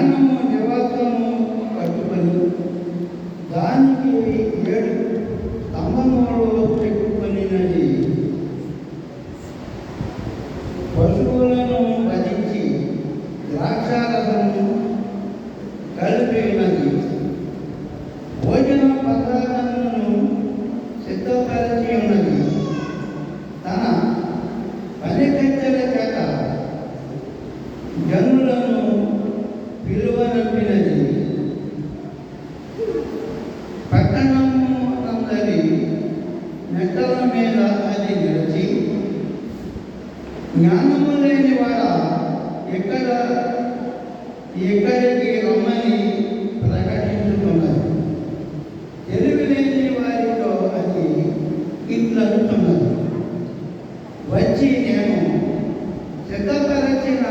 జ్ఞానము నివాసము కట్టుకొని దానికి ఏడు స్తంభములు పెట్టుకొనినది పశువులను వధించి ద్రాక్షారసము కలిపినది. జ్ఞానము లేని వాడ ఎక్కడ ఎక్కడికి రమ్మని ప్రకటించుతున్నారు తెలివి లేని వారితో అది ఇట్లనుతున్నది వచ్చి నేను సిద్ధపరచిన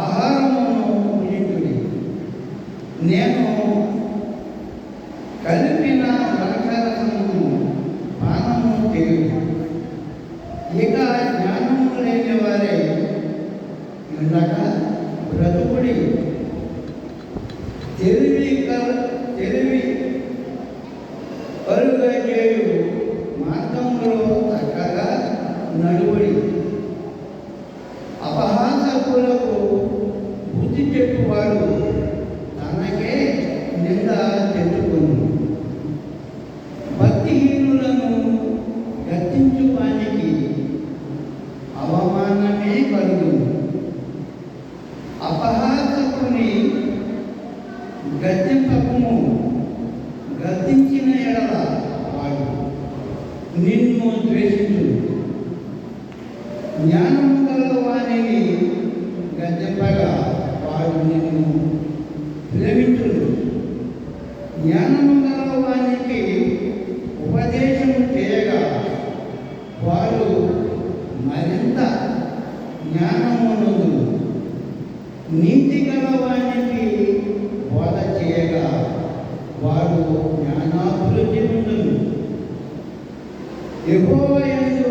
ఆహారమును భుజించుడి నేను కలిపిన ద్రాక్షరసమును పానము చేయుడి ఇక జ్ఞానము లేని వారే ఉండక బ్రతుకుడి నిన్ను ద్వేషించు జ్ఞానము కలదు వాణిని గద్దెంపగా వాడు నిన్ను ప్రేమించు జ్ఞానము గల వానికి ఉపదేశం చేయగా వారు మరింత జ్ఞానమునందు నీతి గల వానికి బోధ చేయగా వారు జ్ఞానాభివృద్ధి యెహోవాయందు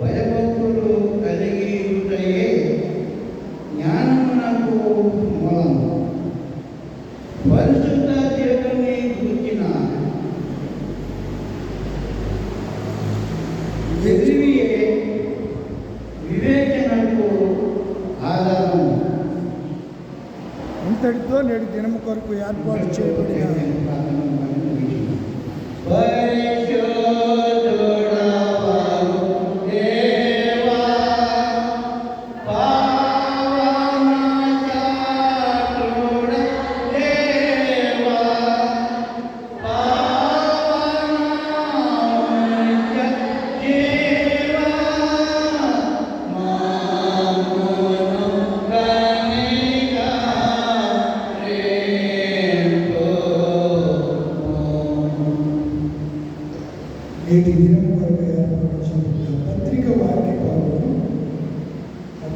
భయభక్తులు కలిగి ఉంటయే జ్ఞానమునకు మూలము పరిశుద్ధ దేవుని గురించిన తెలివియే వివేచనకు ఇంతటితో నేడు దినము కొరకు ఏర్పాటు చేయబడిన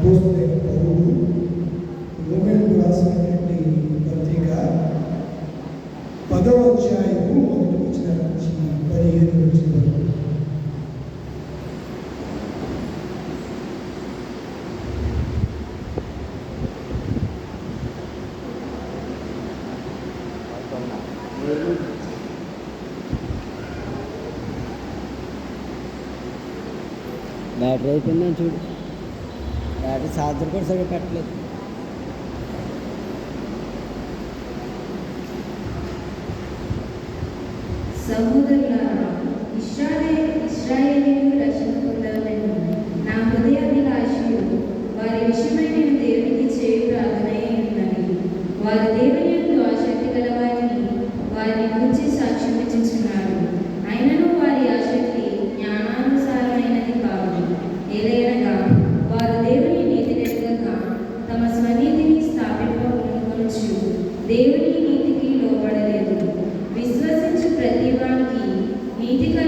అపోస్తలైన పౌరుడు రోమేలకు రాసినటువంటి పత్రిక పదవ అధ్యాయము మొదటి వచ్చిన నుంచి పదిహేను వచ్చిన వరకు బ్యాటరీ అయిపోయిందని చూడు त्यासाठी सहा हजार रुपये सगळे काटले सहोदर इस्रायल దేవుని నీతికి లోబడలేదు. విశ్వసించు ప్రతి వాడికి నీతి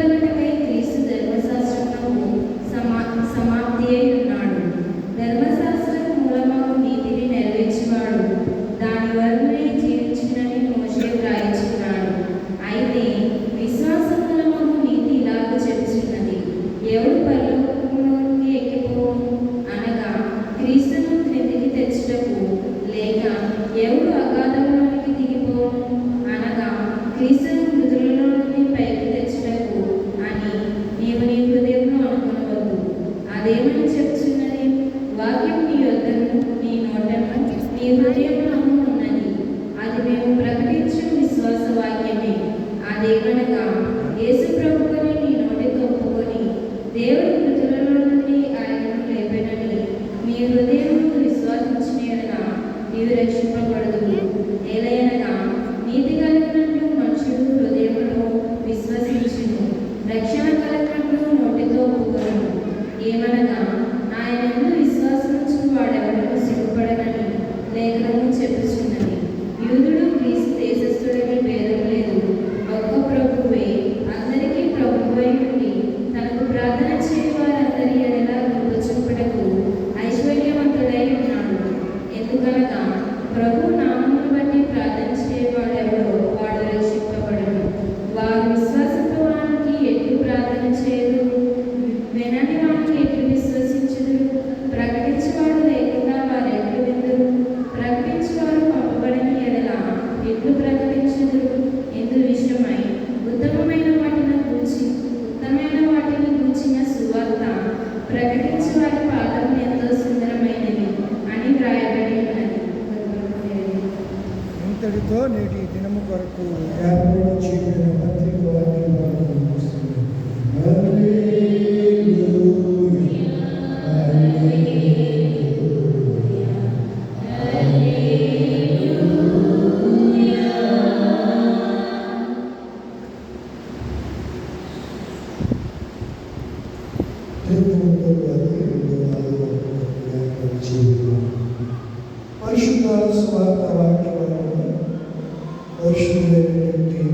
మీ హృదయంలో అది మేము ప్రకటించిన విశ్వాస వాక్యమే అదేమనగా యేసు ప్రభువుని నీ నోటితో దేవుడు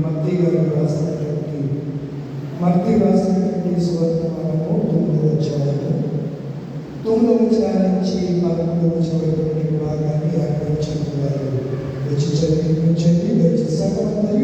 మర్తి రాసిన మర్తి రాసిన మత్తయి సువర్తమానము తొమ్మిదో అధ్యాయము తొమ్మిదో వచ్చిన నుంచి పదకొండో వచ్చిన వరకు భాగాన్ని అనుభవించండి వారు వచ్చి చదివించండి వచ్చి సగమందరూ